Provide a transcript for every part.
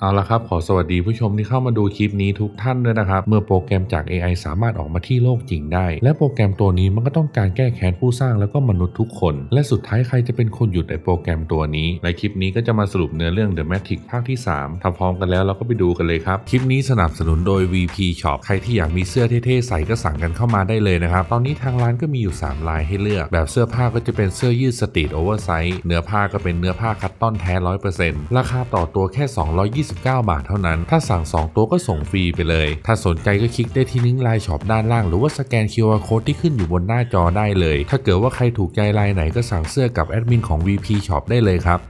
เอาละครับ ขอสวัสดีผู้ชมที่เข้ามาดูคลิปนี้ทุกท่านด้วยนะครับ เมื่อโปรแกรมจาก AI สามารถออกมาที่โลกจริงได้ และโปรแกรมตัวนี้มันก็ต้องการแก้แค้นผู้สร้างแล้วก็มนุษย์ทุกคน และสุดท้ายใครจะเป็นคนหยุดไอโปรแกรมตัวนี้ ในคลิปนี้ก็จะมาสรุปเนื้อเรื่อง The Matrix ภาคที่ 3 ถ้าพร้อมกันแล้วเราก็ไปดูกันเลยครับ คลิปนี้สนับสนุนโดย VP Shop ใครที่อยากมีเสื้อเท่ๆใส่ก็สั่งกันเข้ามาได้เลยนะครับตอนนี้ทางร้านก็มีอยู่ 3 ลายให้เลือก แบบเสื้อผ้าก็จะเป็นเสื้อยืดสตรีทโอเวอร์ไซส์เนื้อผ้าก็เป็นเนื้อผ้าคัตตอนแท้100%ราคาต่อตัวแค่29 บาทเท่านั้น ถ้าสั่ง 2 ตัวก็ส่งฟรีไปเลย ถ้าสนใจก็คลิกได้ที่ลิงก์ไลน์ช็อปด้านล่าง หรือว่าสแกน QR Code ที่ขึ้นอยู่บนหน้าจอได้เลย ถ้าเกิดว่าใครถูกใจลายไหนก็สั่งเสื้อกับแอดมินของ VP Shop ได้เลยครับ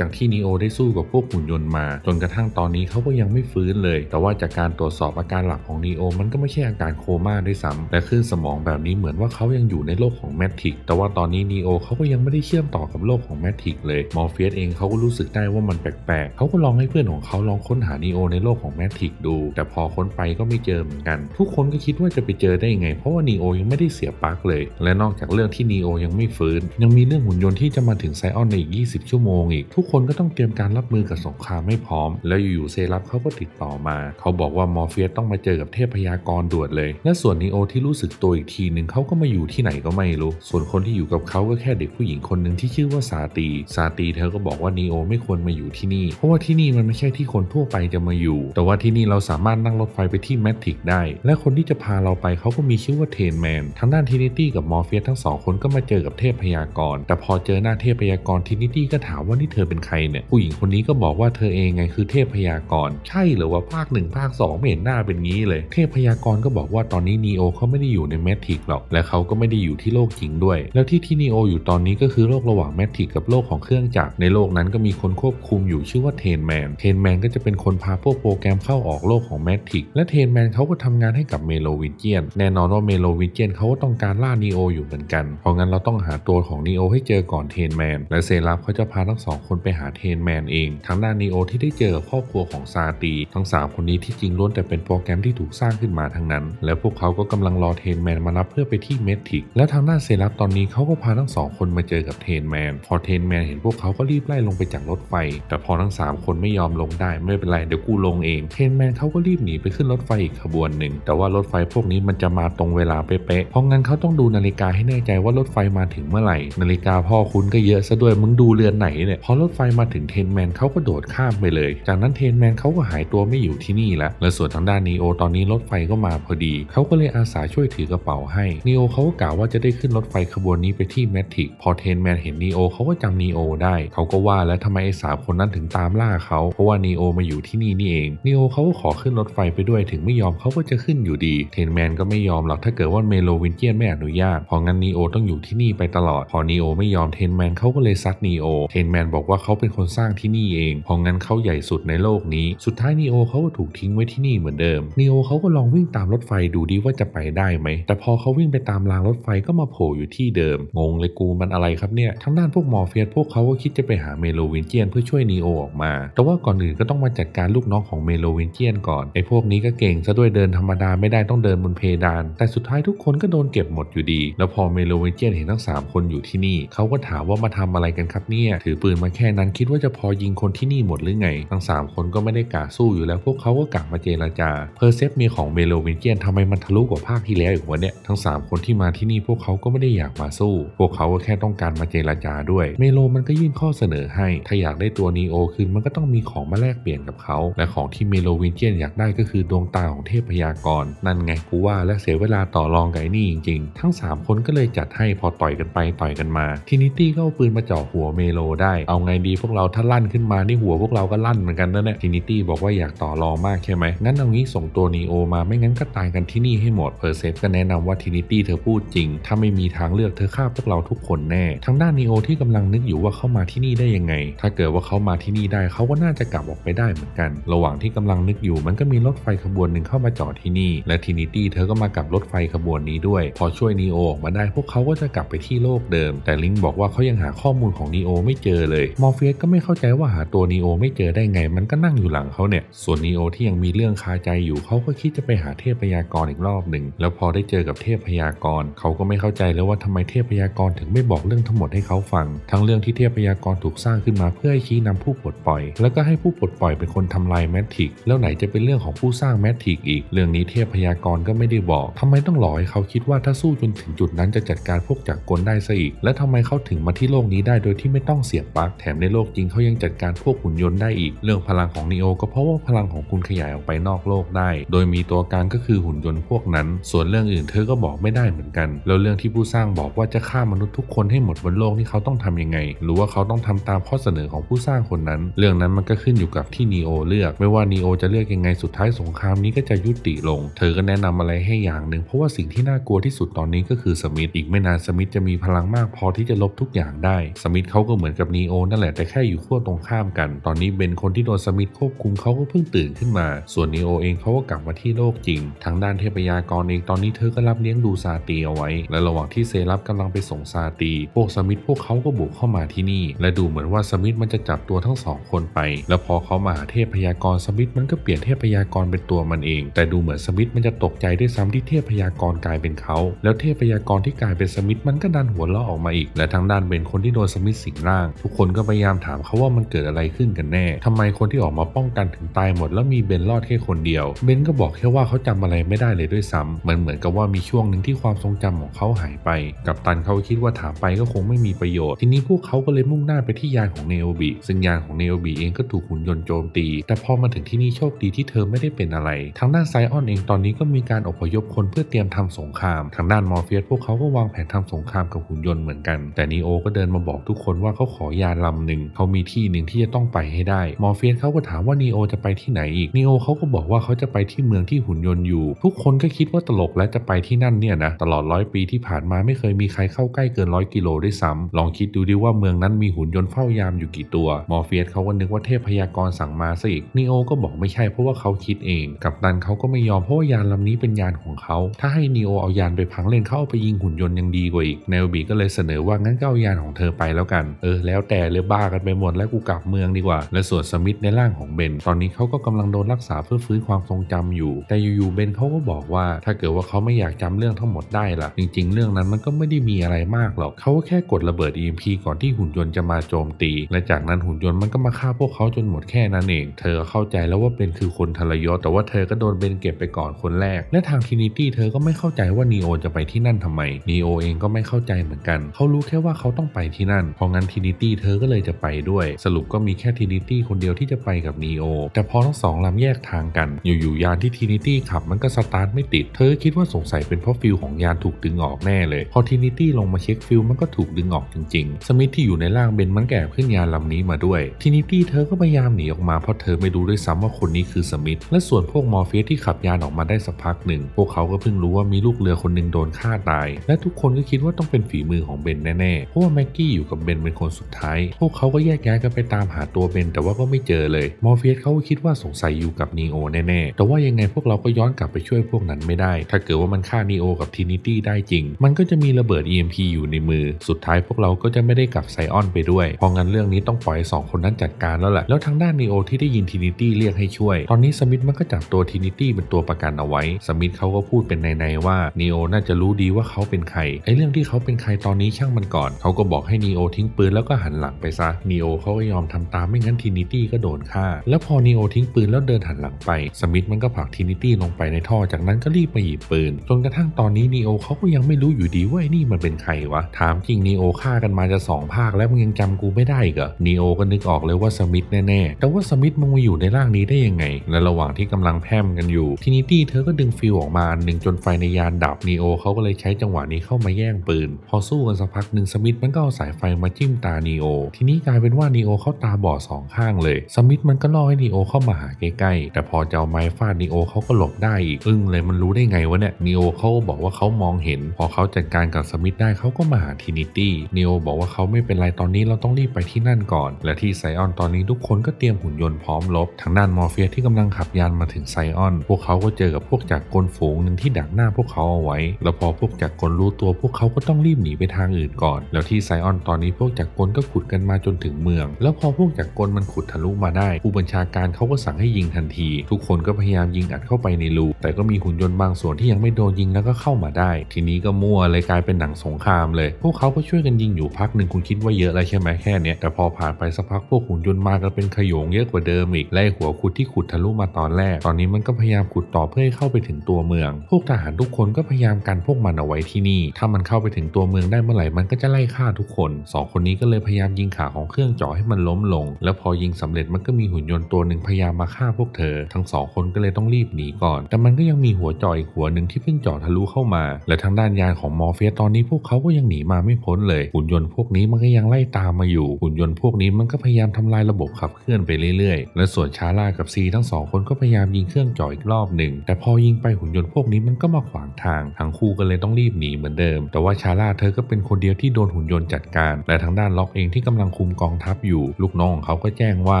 จากที่นีโอได้สู้กับพวกหุ่นยนต์มา จนกระทั่งตอนนี้เขาก็ยังไม่ฟื้นเลย แต่ว่าจากการตรวจสอบอาการหลักของนีโอมันก็ไม่ใช่อาการโคม่าด้วยซ้ำและคลื่นสมองแบบนี้เหมือนว่าเขายังอยู่ในโลกของแมทริกแต่ว่าตอนนี้นีโอเขาก็ยังไม่ได้เชื่อมต่อกับโลกของแมทริกเลยมอร์เฟียสเองเขาก็รู้สึกได้ว่ามันแปลกๆเขาก็ลองให้เพื่อนของเขาลองค้นหานีโอในโลกของแมทริกดู แต่พอค้นไปก็ไม่เจอเหมือนกัน ทุกคนก็คิดว่าจะไปเจอได้ยังไง เพราะว่านีโอยังไม่ได้เสียปลั๊กเลย และนอกจากเรื่องที่นีโอยังไม่ฟื้น ยังมีเรื่องหุ่นยนต์ที่จะมาถึงไซออนในอีก 20 ชั่วโมงอีกทุกคนก็ต้องเตรียมการรับมือกับสงครามไม่พร้อม แล้วอยู่ๆเซรับเขาก็ติดต่อมา เขาบอกว่ามอร์เฟียสต้องมาเจอกับเทพพยากรด่วนเลย และส่วนนีโอที่รู้สึกตัวอีกทีหนึ่งเขาก็มาอยู่ที่ไหนก็ไม่รู้ ส่วนคนที่อยู่กับเขาก็แค่เด็กผู้หญิงคนหนึ่งที่ชื่อว่าซาตีซาตีเธอก็บอกว่านีโอไม่ควรมาอยู่ที่นี่ เพราะว่าที่นี่มันไม่ใช่ที่คนทั่วไปจะมาอยู่ แต่ว่าที่นี่เราสามารถนั่งรถไฟไปที่แมทริกได้ และคนที่จะพาเราไปเขาก็มีชื่อว่าเทนแมนทางด้านทินิตี้กับมอร์เฟียสทั้งสองคนก็มาเจอกับเทพพยากร แต่พอเจอหน้าเทพพยากรทินิตี้ก็ถามว่านี่เธอเป็นใครเนี่ยผู้หญิงคนนี้ก็บอกว่าเธอเองไงคือเทพพยากร ใช่หรือว่าภาคหนึ่งภาคสองไม่เห็นหน้าเป็นงี้เลย เทพพยากรก็บอกว่าตอนนี้นีโอเขาไม่ได้อยู่ในแมทริกหรอกและเขาก็ไม่ได้อยู่ที่โลกจริงด้วย แล้วที่ที่นีโออยู่ตอนนี้ก็คือโลกระหว่างแมทริกกับโลกของเครื่องจักรในโลกนั้นก็มีคนควบคุมอยู่ชื่อว่าเทนแมนเทนแมนก็จะเป็นคนพาพวกโปรแกรมเข้าออกโลกของแมทริกและเทนแมนเขาก็ทำงานให้กับเมโลวินเจียนแน่นอนว่าเมโลวินเจียนเขาก็ต้องการล่านีโออยู่เหมือนกัน เพราะงั้นเราต้องหาตัวของนีโอให้เจอก่อนเทนแมนและเซรับเขาจะพาทั้งสองคนไปหาเทนแมนเอง ทางด้านนีโอที่ได้เจอครอบครัวของซาตี ทั้งสามคนนี้ที่จริงล้วนแต่เป็นโปรแกรมที่ถูกสร้างขึ้นมาทั้งนั้น และพวกเขาก็กำลังรอเทนแมนมารับเพื่อไปที่เมทิก และทางด้านเซรับตอนนี้เขาก็พาทั้งสองคนมาเจอกับเทนแมน พอเทนแมนเห็นพวกเขาก็รีบไล่ลงไปจากรถไฟ แต่พอทั้งสามคนไม่ยอมลงได้ไม่เป็นไรเดี๋ยวกูลงเอง เทนแมนเขาก็รีบหนีไปขึ้นรถไฟอีกขบวนหนึ่ง แต่ว่ารถไฟพวกนี้มันจะมาตรงเวลาเป๊ะๆ เพราะงั้นเขาต้องดูนาฬิกาให้แน่ใจว่ารถไฟมาถึงเมื่อไหร่ นาฬิกาพ่อคุณก็เยอะซะด้วย มึงดูเรือนไหนเนี่ย พอรถไฟมาถึงเทนแมนเขาก็โดดข้ามไปเลย จากนั้นเทนแมนเขาก็หายตัวไม่อยู่ที่นี่แล้วและส่วนทางด้านนีโอตอนนี้รถไฟก็มาพอดี เขาก็เลยอาสาช่วยถือกระเป๋าให้นีโอเขาก็กล่าวว่าจะได้ขึ้นรถไฟขบวนนี้ไปที่แมทริกพอเทนแมนเห็นนีโอเขาก็จำนีโอได้เขาก็ว่าแล้วทำไมไอ้สามคนนั้นถึงตามล่าเขาเพราะว่านีโอมาอยู่ที่นี่นี่เองนีโอเขาก็ขอขึ้นรถไฟไปด้วยถึงไม่ยอมเขาก็จะขึ้นอยู่ดีเทนแมนก็ไม่ยอมหรอกถ้าเกิดว่าเมโลวินเจียนไม่อนุญาตพราะงั้นนีโอต้องอยู่ที่นี่ไปตลอด พอนีโอไม่ยอมเทนแมนเขาก็เลยซัดนีโอเทนแมนบอกว่าเขาเป็นคนสร้างที่นี่เองเพราะงั้นเขาใหญ่สุดในโลกนี้ สุดท้ายนีโอเขาก็ถูกทิ้งไว้ที่นี่เหมือนเดิมนีโอเขาก็ลองวิ่งตามรถไฟดูดีว่าจะไปได้ไหม แต่พอเขาวิ่งไปตามรางรถไฟก็มาโผล่อยู่ที่เดิม งงเลยกูมันอะไรครับเนี่ยทั้งด้านพวกมอร์เฟียสพวกเขาก็คิดจะไปหาเมโลวินเจียนเพื่อช่วยนีโอออกมา แต่ว่าก่อนอื่นก็ต้องมาจัดการลูกน้องของเมโลวินเจียนก่อน ไอ้พวกนี้ก็เก่งซะด้วยเดินธรรมดาไม่ได้ต้องเดินบนเพดาน แต่สุดท้ายทุกคนก็โดนเก็บหมดอยู่ดี แล้วพอเมโลวินเจียนเห็นทั้งสามคนอยู่ที่นี่ เขาก็ถามว่ามาทำอะไรกันครับเนี่ย ถือปืนมาแค่นั้นคิดว่าจะพอยิงคนที่นี่หมดหรือไง ทั้งสามคนก็ไม่ได้กล้าสู้อยู่แล้วพวกเขาก็กลับมาเจรจา เพอร์เซฟเมียของเมโลวินเจียนทำไมมันทะลุกว่าภาคที่แล้วอีกวะเนี่ย ทั้งสามคนที่มาที่นี่พวกเขาก็ไม่ได้อยากมาสู้ พวกเขาก็แค่ต้องการมาเจรจาด้วย เมโลมันก็ยื่นข้อเสนอให้ ถ้าอยากได้ตัวนีโอคืนมันก็ต้องมีของมาแลกเปลี่ยนกับเขา และของที่เมโลวินเจียนอยากได้ก็คือดวงตาของเทพพยากร นั่นไงกูว่าและเสียเวลาต่อรองกับไอ้นี่จริงๆ ทั้ง 3 คนก็เลยจัดให้พอต่อยกันไปต่อยกันมา ทินิตี้ก็เอาปืนมาเจ่อหัวเมโลได้ เอาไงดีพวกเราถ้าลั่นขึ้นมานี่หัวพวกเราก็ลั่นเหมือนกันนะเนี่ยทินิตี้บอกว่าอยากต่อรองมากใช่ไหมงั้นเอางี้ส่งตัวนีโอมาไม่งั้นก็ตายกันที่นี่ให้หมดเพอร์เซฟก็แนะนำว่าทินิตี้เธอพูดจริง ถ้าไม่มีทางเลือกเธอฆ่าพวกเราทุกคนแน่ทางด้านนีโอที่กำลังนึกอยู่ว่าเข้ามาที่นี่ได้ยังไง ถ้าเกิดว่าเขามาที่นี่ได้เขาก็น่าจะกลับออกไปได้เหมือนกัน ระหว่างที่กำลังนึกอยู่มันก็มีรถไฟขบวนหนึ่งเข้ามาจอดที่นี่ และทินิตี้เธอก็มากับรถไฟขบวนนี้ด้วย พอช่วยนีโอออกมาได้พวกเขาก็จะกลับไปที่โลกเดิม แต่ลิงบอกว่าเขายังหาข้อมูลของนีโอไม่เจอเลยมอร์เฟียสก็ไม่เข้าใจว่าหาตัวนีโอไม่เจอได้ไง มันก็นั่งอยู่หลังเขาเนี่ย ส่วนนีโอที่ยังมีเรื่องคาใจอยู่เขาก็คิดจะไปหาเทพพยากรณ์อีกรอบหนึ่ง แล้วพอได้เจอกับเทพพยากรณ์เขาก็ไม่เข้าใจเลยว่าทำไมเทพพยากรณ์ถึงไม่บอกเรื่องทั้งหมดให้เขาฟัง ทั้งเรื่องที่เทพพยากรณ์ถูกสร้างขึ้นมาเพื่อให้ชี้นำผู้ปลดปล่อย แล้วก็ให้ผู้ปลดปล่อยเป็นคนทำลายแมทริก แล้วไหนจะเป็นเรื่องของผู้สร้างแมทริกอีก เรื่องนี้เทพพยากรณ์ก็ไม่ได้บอกทำไมต้องหลอกให้เขาคิดว่าถ้าสู้จนถึงจุดนั้นจะจัดการพวกจักรกลได้ซะอีก และทำไมเขาถึงมาที่โลกนี้ได้โดยที่ไม่ต้องเสียบปลั๊กแถมในโลกจริงเขายังจัดการพวกหุ่นยนต์ได้อีก เรื่องพลังของนีโอก็เพราะว่าพลังของคุณขยายออกไปนอกโลกได้ โดยมีตัวกลางก็คือหุ่นยนต์พวกนั้น ส่วนเรื่องอื่นเธอก็บอกไม่ได้เหมือนกัน แล้วเรื่องที่ผู้สร้างบอกว่าจะฆ่ามนุษย์ทุกคนให้หมดบนโลกนี่เขาต้องทำยังไง หรือว่าเขาต้องทำตามข้อเสนอของผู้สร้างคนนั้น เรื่องนั้นมันก็ขึ้นอยู่กับที่นีโอเลือก ไม่ว่านีโอจะเลือกยังไงสุดท้ายสงครามนี้ก็จะยุติลง เธอก็แนะนำอะไรให้อย่างหนึ่งเพราะว่าสิ่งที่น่ากลัวที่สุดตอนนี้ก็คือสมิธอีกไม่นานสมิธจะมีพลังมากพอที่จะลบทุกอย่างได้ สมิธเขาก็เหมือนกับนีโอนั่นแหละแต่แค่อยู่ขั้วตรงข้ามกัน ตอนนี้เบนคนที่โดนสมิธควบคุมเขาก็เพิ่งตื่นขึ้นมา ส่วนนีโอเองเขาก็กลับมาที่โลกจริง ทางด้านเทพยากรเองตอนนี้เธอก็รับเลี้ยงดูซาตีเอาไว้ และระหว่างที่เซรับกำลังไปส่งซาตีพวกสมิธพวกเขาก็บุกเข้ามาที่นี่ และดูเหมือนว่าสมิธมันจะจับตัวทั้งสองคนไป แล้วพอเขามาหาเทพยากรสมิธมันก็เปลี่ยนเทพยากรเป็นตัวมันเอง แต่ดูเหมือนสมิธมันจะตกใจด้วยซ้ำที่เทพยากรกลายเป็นเขา แล้วเทพยากรที่กลายเป็นสมิธมันก็ดันหัวเราะออกมาอีก และทางด้านเบนคนที่โดนสมิธสิงร่าง ทุกคนก็พยายามถามเขาว่ามันเกิดอะไรขึ้นกันแน่ทำไมคนที่ออกมาป้องกันถึงตายหมด แล้วมีเบนรอดแค่คนเดียว เบนก็บอกแค่ว่าเขาจำอะไรไม่ได้เลยด้วยซ้ำมันเหมือนกับว่ามีช่วงหนึ่งที่ความทรงจำของเขาหายไป กับตันเขาคิดว่าถามไปก็คงไม่มีประโยชน์ ทีนี้พวกเขาก็เลยมุ่งหน้าไปที่ยานของเนโอบิซึ่งยานของเนโอบิเองก็ถูกหุ่นยนต์โจมตี แต่พอมาถึงที่นี่โชคดีที่เธอไม่ได้เป็นอะไร ทางด้านไซออนเองตอนนี้ก็มีการอพยพคนเพื่อเตรียมทำสงคราม ทางด้านมอร์เฟียสพวกเขาก็วางแผนทำสงครามกับหุ่นยนต์เหมือนกัน แต่นีโอก็เดินมาบอกทุกคนว่าเขาขอยาลำหนึ่งเขามีที่หนึ่งที่จะต้องไปให้ได้ มอร์เฟียสเขาก็ถามว่านีโอจะไปที่ไหนอีก นีโอเขาก็บอกว่าเขาจะไปที่เมืองที่หุ่นยนต์อยู่ ทุกคนก็คิดว่าตลกและจะไปที่นั่นเนี่ยนะ ตลอดร้อยปีที่ผ่านมาไม่เคยมีใครเข้าใกล้เกินร้อยกิโลด้วยซ้ำลองคิดดูดิว่าเมืองนั้นมีหุ่นยนต์เฝ้ายามอยู่กี่ตัว มอร์เฟียสเขาก็นึกว่าเทพพยากรสั่งมาซะอีก นีโอก็บอกไม่ใช่เพราะว่าเขาคิดเอง กับตันเขาก็ไม่ยอมเพราะว่ายานลำนี้เป็นยานของเขา ถ้าให้นีโอเอายานไปพังเล่นเขาเอาไปยิงหุ่นยนต์ยังดีกว่าอีก เนลบีก็เลยเสนอว่างั้นก็เอายานของเธอไปแล้วกัน เออแล้วแต่เลยบากันไปหมดแล้วกูกลับเมืองดีกว่า และส่วนสมิธในร่างของเบน ตอนนี้เขาก็กำลังโดนรักษาเพื่อฟื้นความทรงจำอยู่ แต่อยู่ๆเบนเขาก็บอกว่า ถ้าเกิดว่าเขาไม่อยากจำเรื่องทั้งหมดได้ล่ะ จริง ๆ เรื่องนั้นมันก็ไม่ได้มีอะไรมากหรอกเขาก็แค่กดระเบิด EMP ก่อนที่หุ่นยนต์จะมาโจมตี และจากนั้นหุ่นยนต์มันก็มาฆ่าพวกเขาจนหมดแค่นั้นเอง เธอเข้าใจแล้วว่าเบนคือคนทรยศแต่ว่าเธอก็โดนเบนเก็บไปก่อนคนแรก และทางทินิตี้เธอก็ไม่เข้าใจว่านีโอจะไปที่นั่นทำไมนีโอเองก็ไม่เข้าใจเหมือนกัน เขารู้แค่ว่าเขาต้องไปที่นั่นเพราะงั้นทินิตี้เธอก็เลยจะไปด้วย สรุปก็มีแค่ทินิตี้คนเดียวที่จะไปกับนีโอแต่พอทั้งสองลำแยกทางกัน อยู่ๆยานที่ทินิตี้ขับมันก็สตาร์ทไม่ติด เธอคิดว่าสงสัยเป็นเพราะฟิลของยานถูกดึงออกแน่เลย พอทินิตี้ลงมาเช็คฟิลมันก็ถูกดึงออกจริงๆ สมิธที่อยู่ในร่างเบนมันแอบขึ้นยานลำนี้มาด้วย ทินิตี้เธอก็พยายามหนีออกมาเพราะเธอไม่รู้ด้วยซ้ำว่าคนนี้คือสมิธ และส่วนพวกมอร์เฟียสที่ขับยานออกมาได้สักพักหนึ่ง พวกเขาก็เพิ่งรู้ว่ามีลูกเรือคนหนึ่งโดนฆ่าตาย และทุกคนก็คิดว่าต้องเป็นฝีมือของเบนแน่ๆ เพราะว่าแม็กกี้อยู่กับเบนเป็นคนสุดท้าย พวกเขาก็แยกย้ายกันไปตามหาตัวเบนแต่ว่าก็ไม่เจอเลย มอร์เฟียสเขาก็คิดว่าสงสัยอยู่กับนีโอแน่ๆ แต่ว่ายังไงพวกเราก็ย้อนกลับไปช่วยพวกนั้นไม่ได้ ถ้าเกิดว่ามันฆ่านีโอกับทินิตี้ได้จริง มันก็จะมีระเบิด EMP อยู่ในมือ สุดท้ายพวกเราก็จะไม่ได้กลับไซออนไปด้วย เพราะงั้นเรื่องนี้ต้องปล่อยสองคนนั้นจัดการแล้วแหละ แล้วทางด้านนีโอที่ได้ยินทินิตี้เรียกให้ช่วย ตอนนี้สมิธมันก็จับตัวทินิตี้เป็นตัวประกันเอาไว้ สมิธเขาก็พูดเป็นในๆว่านีโอน่าจะรู้ดีว่าเขาเป็นใคร ไอ้เรื่องที่เขาเป็นใครตอนนี้ช่างมันก่อน เขาก็บอกให้นีโอทิ้งปืนแล้วก็หันหลังไปซะนีโอเขาก็ยอมทำตามไม่งั้นทินิตี้ก็โดนฆ่า แล้วพอนีโอทิ้งปืนแล้วเดินหันหลังไป สมิธมันก็ผลักทินิตี้ลงไปในท่อจากนั้นก็รีบไปหยิบปืน จนกระทั่งตอนนี้นีโอเขาก็ยังไม่รู้อยู่ดีว่าไอ้นี่มันเป็นใครวะ ถามจริงนีโอฆ่ากันมาจะสองภาคแล้วมึงยังจำกูไม่ได้เหรอนีโอก็นึกออกเลยว่าสมิธแน่ๆ แต่ว่าสมิธมึงมาอยู่ในร่างนี้ได้ยังไง และระหว่างที่กำลังแพมกันอยู่ทินิตี้เธอก็ดึงฟิวออกมาหนึ่งจนไฟในยานดับนีโอเขาก็เลยใช้จังหวะนี้เข้ามาแย่งปืน พอสู้กันสักพักหนึ่งสมิธมันก็เอาสายไฟมาจิ้มตานีโอทีนี้กลายเป็นว่านีโอเขาตาบอดสองข้างเลย สมิธมันก็ล่อให้นีโอเข้ามาหาใกล้ๆ แต่พอจะเอาไม้ฟาดนีโอเขาก็หลบได้อีก อึ้งเลยมันรู้ได้ไงวะเนี่ยนีโอเขาบอกว่าเขามองเห็น พอเขาจัดการกับสมิธได้เขาก็มาหาทินิตี้นีโอบอกว่าเขาไม่เป็นไรตอนนี้เราต้องรีบไปที่นั่นก่อน และที่ไซออนตอนนี้ทุกคนก็เตรียมหุ่นยนต์พร้อมรบทางด้านมอร์เฟียสที่กำลังขับยานมาถึงไซออน พวกเขาก็เจอกับพวกจากกลฝูงหนึ่งที่ดักหน้าพวกเขาเอาไว้ แล้วพอพวกจากกลรู้ตัวพวกเขาก็ต้องรีบหนีไปทางอื่นก่อน แล้วที่ไซออนตอนนี้พวกจากกลก็ขุดกันมาจนถึงเมือง แล้วพอพวกจักรกลมันขุดทะลุมาได้ ผู้บัญชาการเขาก็สั่งให้ยิงทันที ทุกคนก็พยายามยิงอัดเข้าไปในรูแต่ก็มีหุ่นยนต์บางส่วนที่ยังไม่โดนยิงแล้วก็เข้ามาได้ ทีนี้ก็มั่วเลยกลายเป็นหนังสงครามเลย พวกเขาก็ช่วยกันยิงอยู่พักหนึ่งคุณคิดว่าเยอะแล้วใช่ไหมแค่เนี้ยแต่พอผ่านไปสักพักพวกหุ่นยนต์มากันเป็นขยงเยอะกว่าเดิมอีกไล่หัวขุดที่ขุดทะลุมาตอนแรก ตอนนี้มันก็พยายามขุดต่อเพื่อให้เข้าไปถึงตัวเมือง พวกทหารทุกคนก็พยายามกันพวกมันเอาไว้ที่นี่ ถ้ามันเข้าไปถึงตัวเมืองได้เมื่อไหร่มันก็จะไล่ฆ่าทุกคนสองคนนี้ก็เลยพยายามยิงขาของเครื่องเจาะให้มันล้มลง แล้วพอยิงสำเร็จมันก็มีหุ่นยนต์ตัวหนึ่งพยายามมาฆ่าพวกเธอ ทั้งสองคนก็เลยต้องรีบหนีก่อน แต่มันก็ยังมีหัวเจาะอีกหัวหนึ่งที่เพิ่งเจาะทะลุเข้ามา และทางด้านยานของมอร์เฟียตอนนี้พวกเขาก็ยังหนีมาไม่พ้นเลย หุ่นยนต์พวกนี้มันก็ยังไล่ตามมาอยู่ หุ่นยนต์พวกนี้มันก็พยายามทำลายระบบขับเคลื่อนไปเรื่อยๆ และส่วนชาร่ากับซีทั้งสองคนก็พยายามยิงเครื่องเจาะอีกรอบหนึ่ง แต่พอยิงไปหุ่นยนต์พวกนี้มันก็มาขวางทาง ทั้งคู่ก็เลยต้องรีบหนีเหมือนเดิม แต่ว่าชาร่าเธอก็เป็นคนเดียวที่โดนหุ่นยนต์จัดการ และทางด้านล็อกเองที่กำลังคุมกองทัพอยู่ ลูกน้องของเขาก็แจ้งว่า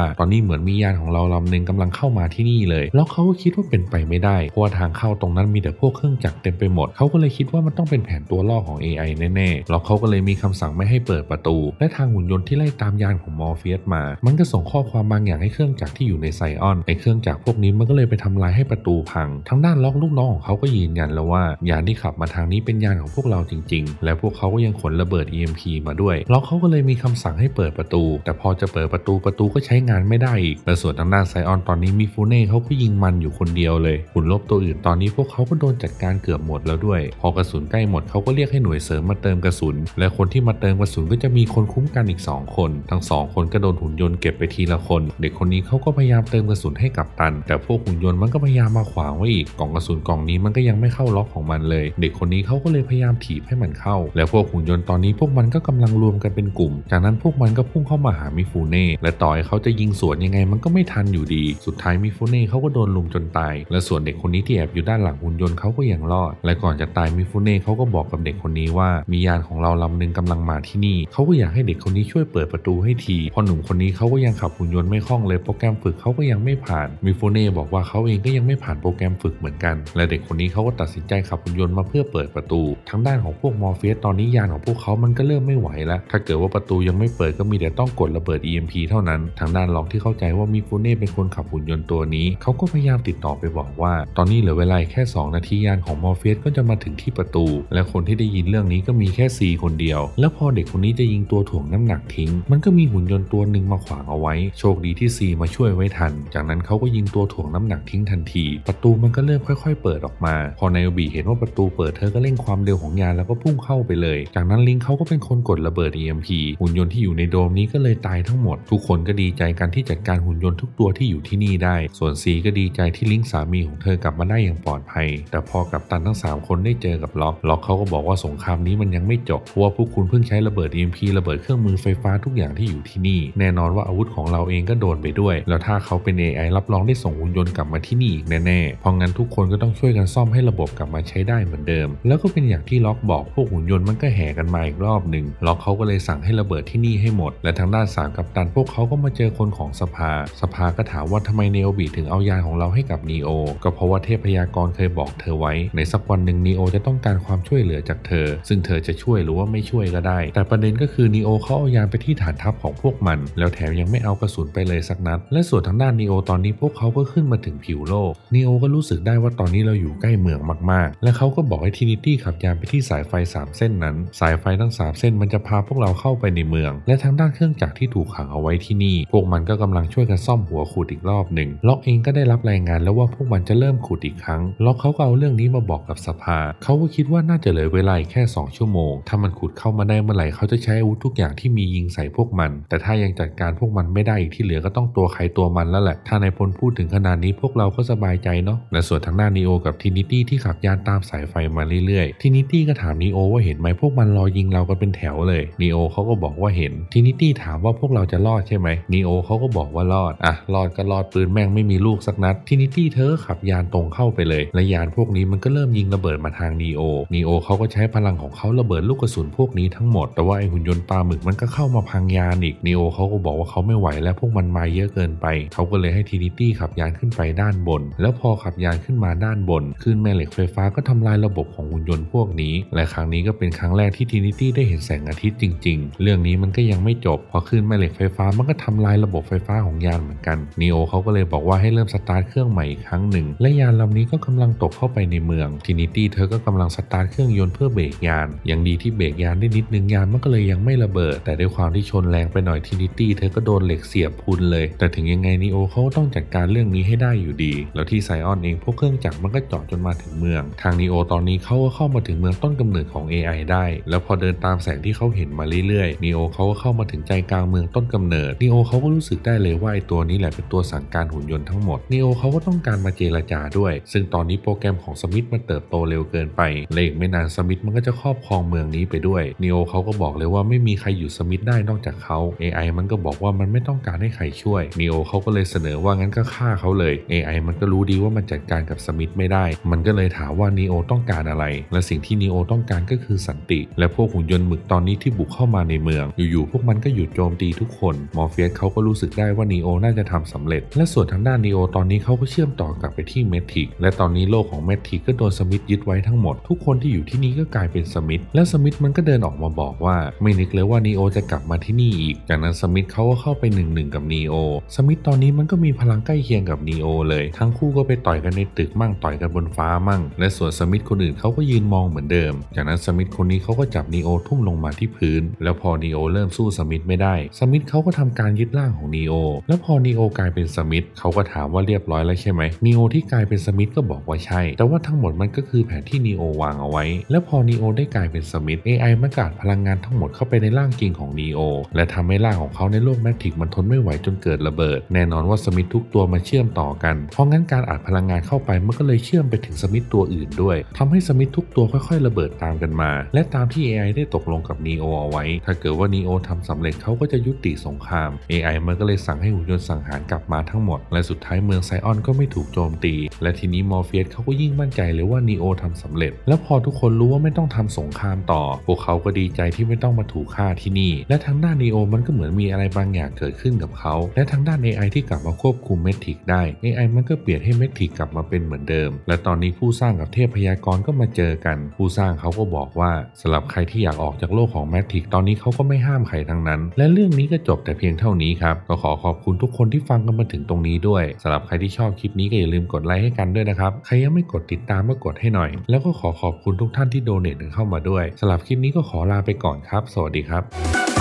ตอนนี้เหมือนมียานของเราลำหนึ่งกำลังเข้ามาที่นี่เลย แล้วเขาก็คิดว่าเป็นไปไม่ได้ เพราะว่าทางเข้าตรงนั้นมีแต่พวกเครื่องจักรเต็มไปหมด เขาก็เลยคิดว่ามันต้องเป็นแผนตัวล่อของ AI แน่ๆ แล้วเขาก็เลยมีคำสั่งไม่ให้เปิดประตู และทางหุ่นยนต์ที่ไล่ตามยานของมอร์เฟียสมา มันก็ส่งข้อความบางอย่างให้เครื่องจักรที่อยู่ในไซออนไอเครื่องจักรพวกนี้มันก็เลยไปทำลายให้ประตูพัง ทางด้านล็อกลูกน้องของเขาก็ยืนยันแล้วว่ายานที่ขับมาทางนี้เป็นยานของพวกเราจริง ๆ และพวกเขาก็ยังขนระเบิด EMP มาด้วยล็อกเขาก็เลยมีคำสั่งให้เปิดประตู แต่พอจะเปิดประตูประตูก็ใช้งานไม่ได้อีกและส่วนทางด้านไซออนตอนนี้มีฟูเน่เขาก็ยิงมันอยู่คนเดียวเลยหุ่นลบตัวอื่นตอนนี้พวกเขาก็โดนจัดการเกือบหมดแล้วด้วย พอกระสุนใกล้หมดเขาก็เรียกให้หน่วยเสริมมาเติมกระสุน และคนที่มาเติมกระสุนก็จะมีคนคุ้มกันอีก 2 คน ทั้งสองคนก็โดนหุ่นยนต์เก็บไปทีละคน เด็กคนนี้เขาก็พยายามเติมกระสุนให้กับตัน แต่พวกหุ่นยนต์มันก็พยายามมาขวางไว้อีกกล่องกระสุนกล่องนี้มันก็ยังไม่เข้าล็อกของมันเลย เด็กคนนี้เขาก็เลยพยายามถีบให้มันเข้า แล้วพวกหุ่นยนต์ตอนนี้พวกมันก็กำลังรวมกันเป็นกลุ่ม จากนั้นพวกมันก็พุ่งเข้ามาหามิฟูเน่และต่อให้เขาจะยิงสวนยังไงมันก็ไม่ทันอยู่ดี สุดท้ายมิฟูเน่เขาก็โดนลุมจนตาย และส่วนเด็กคนนี้ที่แอบอยู่ด้านหลังหุ่นยนต์เขาก็ยังรอด และก่อนจะตายมิฟูเน่เขาก็บอกกับเด็กคนนี้ว่ามียานของเราลำหนึ่งกำลังมาที่นี่เขาก็อยากให้เด็กคนนี้ช่วยเปิดประตูให้ทีพราะหนุ่มคนนี้เขาก็ยังขับหุ่นยนต์ไม่คล่องเลยโปรแกรมฝึกเขาก็ยังไม่ผ่านมิฟูเน่บอกว่าเขาเองก็ยังไม่ผ่านโปรแกรมฝึกเหมือนกัน และเด็กคนนี้เขาก็ตัดสินใจขับหุ่นยนต์มาเพื่อเปิดประตูทางด้านของพวกมอร์เฟียสตอนนี้ยานของพวกเขามันก็เริ่มไม่ไหวแล้ว ถ้าเกิดว่าประตูยังไม่เปิดก็มีแต่ต้องกดระเบิด EMP เท่านั้น ทางด้านล็อกที่เข้าใจว่ามิฟูเน่เป็นคนขับหุ่นยนต์ตัวนี้ เขาก็พยายามติดต่อไปบอกว่า ตอนนี้เหลือเวลาแค่ 2 นาทียานของมอร์เฟียสก็จะมาถึงที่ประตู และคนที่ได้ยินเรื่องนี้ก็มีแค่ซีคนเดียว แล้วพอเด็กคนนี้จะยิงตัวถ่วงน้ำหนักทิ้ง มันก็มีหุ่นยนต์ตัวหนึ่งมาขวางเอาไว้ โชคดีที่ซีมาช่วยไว้ทัน จากนั้นเขาก็ยิงตัวถ่วงน้ำหนักทิ้งทันที ประตูมันก็เริ่มค่อยๆ เปิดออกมา พอไนโอบีเห็นว่าประตูเปิดเธอก็เร่งความเร็วของยานแล้วก็พุ่งเข้าไปเลย จากนั้นลิงเขาก็เป็นคนกดระเบิด EMP หุ่นยนต์ที่อยู่ในโดมนี้ก็เลยตายทั้งหมด ทุกคนก็ดีใจกันที่จัดการหุ่นยนต์ทุกตัวที่อยู่ที่นี่ได้ ส่วนซีก็ดีใจที่ลิงสามีของเธอกลับมาได้อย่างปลอดภัย แต่พอกับตันทั้ง 3 คนได้เจอกับล็อกล็อกเขาก็บอกว่าสงครามนี้มันยังไม่จบเพราะว่าพวกคุณเพิ่งใช้ระเบิด EMP ระเบิดเครื่องมือไฟฟ้าทุกอย่างที่อยู่ที่นี่ แน่นอนว่าอาวุธของเราเองก็โดนไปด้วย แล้วถ้าเขาเป็น AI รับรองได้ส่งหุ่นยนต์กลับมาที่นี่อีกแน่ๆเพราะงั้นทุกคนก็ต้องช่วยกันซ่อมให้ระบบกลับมาใช้ได้เหมือนเดิม แล้วก็เป็นอย่างที่ล็อกบอกพวกหุ่นยนต์มันก็แห่กันมาอีกรอบหนึ่งล็อกเขาก็เลยสั่งให้ระเบิดที่นี่ให้หมด และทางด้านสามกัปตันพวกเขาก็มาเจอคนของสภา สภาก็ถามว่าทำไมเนโอบีถึงเอายานของเราให้กับนีโอก็เพราะว่าเทพยากรเคยบอกเธอไว้ ในสักวันหนึ่งนีโอจะต้องการความช่วยเหลือจากเธอ ซึ่งเธอจะช่วยหรือว่าไม่ช่วยก็ได้ แต่ประเด็นก็คือนีโอเขาเอายานไปที่ฐานทัพของพวกมัน แล้วแถมยังไม่เอากระสุนไปเลยสักนัด และส่วนทางด้านนีโอตอนนี้พวกเขาก็ขึ้นมาถึงผิวโลกนีโอก็รู้สึกได้ว่าตอนนี้เราอยู่ใกล้เมืองมากๆ และเขาก็บอกให้ทินิตี้ขับยานไปที่สายไฟ 3 เส้นนั้น สายไฟทั้ง 3 เส้นมันจะพาพวกเราเข้าไปในเมือง และทางด้านเครื่องจักรที่ถูกขังเอาไว้ที่นี่ พวกมันก็กำลังช่วยกันซ่อมหัวขุดอีกรอบหนึ่งล็อกเองก็ได้รับรายงานแล้วว่าพวกมันจะเริ่มขุดอีกครั้งล็อกเขาก็เอาเรื่องนี้มาบอกกับสภา เขาก็คิดว่าน่าจะเหลือเวลาแค่ 2 ชั่วโมง ถ้ามันขุดเข้ามาได้เมื่อไหร่เขาจะใช้อาวุธทุกอย่างที่มียิงใส่พวกมัน แต่ถ้ายังจัดการพวกมันไม่ได้อีกที่เหลือก็ต้องตัวใครตัวมันแล้วแหละ ถ้านายพลพูดถึงขนาดนี้พวกเราก็สบายใจเนาะและส่วนทางด้านนีโอกับทินิตี้ที่ขับยานตามสายไฟมาเรื่อยๆทินิตี้ก็ถามนีโอว่าเห็นไหมพวกมันรอยิงเรากันเป็นแถวเลยนีโอเขาก็บอกว่าเห็นทินิตี้ถามว่าพวกเราจะรอดใช่ไหมนีโอเขาก็บอกว่ารอดอะรอดก็รอดปืนแม่งไม่มีลูกสักนัดทินิตี้เธอขับยานตรงเข้าไปเลย และยานพวกนี้มันก็เริ่มยิงระเบิดมาทางนีโอนีโอเขาก็ใช้พลังของเขาระเบิดลูกกระสุนพวกนี้ทั้งหมด แต่ว่าไอหุ่นยนต์ปลาหมึกมันก็เข้ามาพังยานอีกนีโอเขาก็บอกว่าเขาไม่ไหวแล้วพวกมันมาเยอะเกินไป เขาก็เลยให้ทินิตี้ขับยานขึ้นไปด้านบน แล้วพอขับยานขึ้นมาด้านบนคลื่นแม่เหล็กไฟฟ้าก็ทำลายระบบของหุ่นยนต์พวกนี้ และครั้งนี้ก็เป็นครั้งแรกที่ทินิตี้ได้เห็นแสงอาทิตย์จริง ๆ เรื่องนี้มันก็ยังไม่จบ พอคลื่นแม่เหล็กไฟฟ้ามันก็ทำลายระบบไฟฟ้าของยานเหมือนกันนีโอเขาก็เลยบอกว่าให้เริ่มสตาร์ทเครื่องใหม่อีกครั้งหนึ่ง และยานลำนี้ก็กำลังตกเข้าไปในเมืองทินิตี้เธอก็กำลังสตาร์ทเครื่องยนต์เพื่อเบรกยาน อย่างดีที่เบรกยานได้นิดนึงยานมันก็เลยยังไม่ระเบิด แต่ด้วยความที่ชนแรงไปหน่อยทินิตี้เธอก็โดนเหล็กเสียบพุนเลย แต่ถึงยังไงนีโอเขาก็ต้องจัดการเรื่องนี้ให้ได้อยู่ดี แล้วที่ไซออนเองพวกเครื่องจักรมันก็เจาะจนมาถึงเมือง ทางนีโอตอนนี้เขาก็เข้ามาถึงเมืองต้นกำเนิดของ AI ได้ แล้วพอเดินตามแสงที่เขาเห็นมาเรื่อยๆนีโอเขาก็เข้ามาถึงใจกลางเมืองต้นกำเนิดนีโอเขาก็รู้สึกได้เลยว่าไอตัวนี้แหละเป็นตัวสั่งการหุ่นยนต์ทั้งหมดนีโอเขาก็ต้องการมาเจรจาด้วย ซึ่งตอนนี้โปรแกรมของสมิธมันเติบโตเร็วเกินไปและอีกไม่นานสมิธมันก็จะครอบครองเมืองนี้ไปด้วยนีโอเขาก็บอกเลยว่าไม่มีใครอยู่สมิธได้นอกจากเขา AI มันก็บอกว่ามันไม่ต้องการให้ใครช่วยนีโอเขาก็เลยเสนอว่างั้นก็ฆ่าเขาเลย AI มันก็รู้ดีว่ามันจัดการกับสมิธไม่ได้ มันก็เลยถามว่านีโอต้องการอะไร และสิ่งที่นีโอต้องการก็คือสันติ และพวกหุ่นยนต์หมึกตอนนี้ที่บุกเข้ามาในเมือง อยู่ๆพวกมันก็หยุดโจมตีทุกคนมอร์เฟียสเขาก็รู้สึกได้ว่านีโอน่าจะทำสำเร็จ และส่วนทางด้านนีโอตอนนี้เขาก็เชื่อมต่อกลับไปที่เมทิกและตอนนี้โลกของเมทิกก็โดนสมิธยึดไว้ทั้งหมด ทุกคนที่อยู่ที่นี่ก็กลายเป็นสมิธและสมิธมันก็เดินออกมาบอกว่า ไม่นึกเลยว่านีโอจะกลับมาที่นี่อีก จากนั้นสมิธเขาก็เข้าไปหนึ่งหนึ่งกับนีโอสมิธตอนนี้มันก็มีพลังใกล้เคียงกับนีโอเลย ทั้งคู่ก็ไปต่อยกันในตึกมั่งต่อยกันบนฟ้ามั่ง และส่วนสมิธคนอื่นเขาก็ยืนมองเหมือนเดิม จากนั้นสมิธคนนี้เขาก็จับนีโอทุ่มลงมาที่พื้น แล้วพอนีโอเริ่มสู้สมิธไม่ได้ สมิธเขาก็ทำการยึดร่างของนีโอ แล้วพอนีโอกลายเป็นสมิธเขาก็ถามว่าเรียบร้อยแล้วใช่ไหมนีโอที่กลายเป็นสมิธก็บอกว่าใช่ แต่ว่าทั้งหมดมันก็คือแผนที่นีโอวางเอาไว้ แล้วพอนีโอได้กลายเป็นสมิธ AI มันกาดพลังงานทั้งหมดเข้าไปในร่างจริงของนีโอ และทำให้ร่างของเขาในโลกแมทริกมันทนไม่ไหวจนเกิดระเบิด แน่นอนว่าสมิธทุกตัวมาเชื่อมต่อกัน เพราะงั้นการอัดพลังงานเข้าไปมันก็เลยเชื่อมไปถึงสมิธตัวอื่นด้วยทำให้สมิธทุกตัวค่อยๆ ระเบิดตามกันมา และตามที่ AI ได้ตกลงกับนีโอเอาไว้ ถ้าเกิดว่านีโอทำสำเร็จเขาก็จะยุติสงคราม AI มันก็เลยสั่งให้หุ่นยนต์สังหารกลับมาทั้งหมด และสุดท้ายเมืองไซออนก็ไม่ถูกโจมตี และทีนี้มอร์เฟียสเขาก็ยิ่งมั่นใจเลยว่านีโอทำสำเร็จ แล้วพอทุกคนรู้ว่าไม่ต้องทำสงครามต่อ พวกเขาก็ดีใจที่ไม่ต้องมาถูกฆ่าที่นี่ และทางด้านนีโอมันก็เหมือนมีอะไรบางอย่างเกิดขึ้นกับเขา และทางด้าน AI ที่กลับมาควบคุมเมทิกได้ AI มันก็เปลี่ยนให้เมทิกกลับมาเป็นเหมือนเดิม และตอนนี้ผู้สร้างกับเทพพยากรณ์ก็มาเจอกัน ผู้สร้างเขาก็บอกว่าสำหรับใครที่อยากออกจากโลกของแมทริกตอนนี้เขาก็ไม่ห้ามใครทั้งนั้น และเรื่องนี้ก็จบแต่เพียงเท่านี้ครับก็ขอขอบคุณทุกคนที่ฟังกันมาถึงตรงนี้ด้วยสำหรับใครที่ชอบคลิปนี้ก็อย่าลืมกดไลค์ให้กันด้วยนะครับใครยังไม่กดติดตามก็กดให้หน่อย แล้วก็ขอขอบคุณทุกท่านที่โดเนทเข้ามาด้วยสำหรับคลิปนี้ก็ขอลาไปก่อนครับ สวัสดีครับ